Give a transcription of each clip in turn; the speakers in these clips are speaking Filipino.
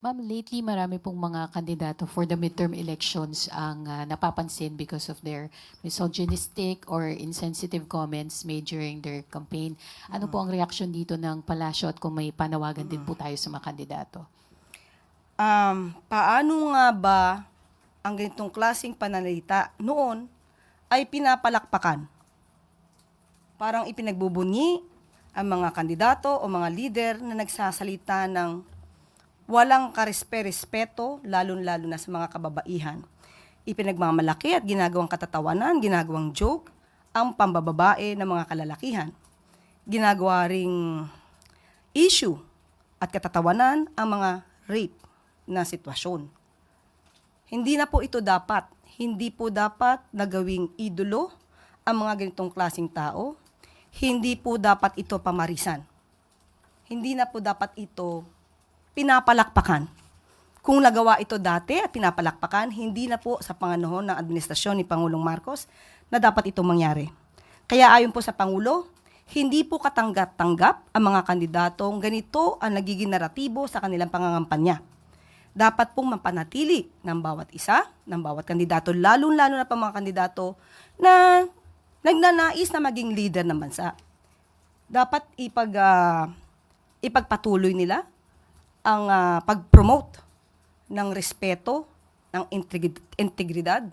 Ma'am, lately marami pong mga kandidato for the midterm elections ang ah, napapansin because of their misogynistic or insensitive comments made during their campaign. Ano po ang reaksyon dito ng palasyo at kung may panawagan din po tayo sa mga kandidato? Um, paano nga ba ang ganitong klaseng pananalita noon ay pinapalakpakan? Parang ipinagbubunyi ang mga kandidato o mga leader na nagsasalita ng walang karespe-respeto, lalo-lalo na sa mga kababaihan. Ipinagmamalaki at ginagawang katatawanan, ginagawang joke, ang pambababae ng mga kalalakihan. Ginagawa ring issue at katatawanan ang mga rape na sitwasyon. Hindi na po ito dapat. Hindi po dapat nagawing idolo ang mga ganitong klasing tao. Hindi po dapat ito pamarisan. Hindi na po dapat ito pinapalakpakan. Kung nagawa ito dati at pinapalakpakan, hindi na po sa panganahon ng administrasyon ni Pangulong Marcos na dapat itong mangyari. Kaya ayon po sa Pangulo, hindi po katanggap-tanggap ang mga kandidatong ganito ang nagiging naratibo sa kanilang pangangampanya. Dapat pong mapanatili ng bawat isa, ng bawat kandidato, lalo-lalo na pa mga kandidato na nagnanais na maging leader ng bansa. Dapat ipag, ah, ipagpatuloy nila ang ah, pag-promote ng respeto, ng integrid- integridad,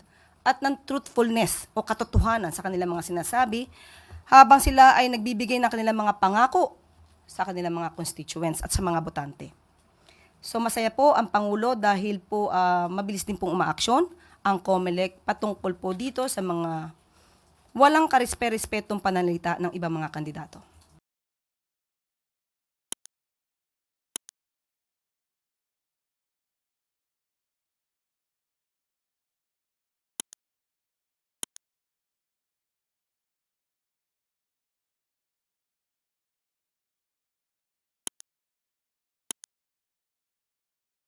at ng truthfulness o katotohanan sa kanilang mga sinasabi habang sila ay nagbibigay ng kanilang mga pangako sa kanilang mga constituents at sa mga botante. So masaya po ang Pangulo dahil po ah, mabilis din pong umaaksyon ang COMELEC patungkol po dito sa mga walang karespe-respetong pananalita ng ibang mga kandidato.